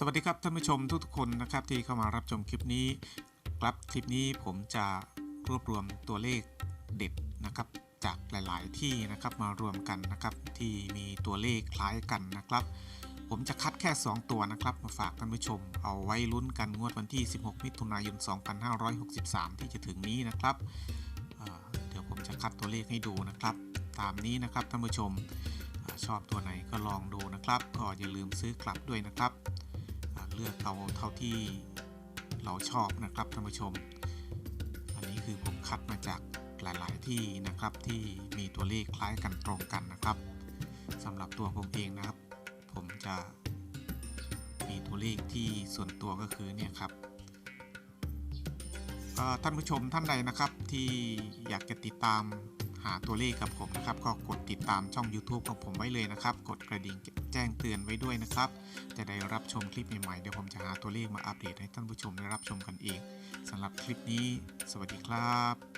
สวัสดีครับท่านผู้ชมทุกๆคนนะครับที่เข้ามารับชมคลิปนี้ ครับคลิปนี้ผมจะรวบรวมตัวเลขเด็ดนะครับ จากหลาย ๆ ที่นะครับมารวมกันนะครับที่มีตัวเลขคล้ายกันนะครับ ผมจะคัดแค่ 2 ตัวนะครับ มาฝากท่านผู้ชม เอาไว้ลุ้นกันงวดวันที่ 16 มิถุนายน 2563 ที่จะถึงนี้นะครับเเดี๋ยวผมจะคัดตัวเลขให้ดูนะครับ ตามนี้นะครับท่านผู้ชมอชอบตัวไหนก็ลองดูนะครับก็อย่าลืมซื้อกลับด้วยนะครับ เลือกเอาเท่าที่เราชอบนะครับท่านผู้ชม อันนี้คือผมคัดมาจากหลาย ๆ ที่นะครับที่มีตัวเลขคล้ายกันตรงกันนะครับสำหรับตัวผมเองนะครับ ผมจะมีตัวเลขที่ส่วนตัวก็คือเนี่ยครับท่านผู้ชมท่านใดนะครับที่อยากจะติดตาม หาตัวเลขกับผมนะครับ ก็กดติดตามช่อง YouTube ของผมไว้เลยนะครับ กดกระดิ่งแจ้งเตือนไว้ด้วยนะครับ จะได้รับชมคลิปใหม่ๆ เดี๋ยวผมจะหาตัวเลขมาอัปเดตให้ท่านผู้ชมได้รับชมกันเองสำหรับคลิปนี้ สวัสดีครับ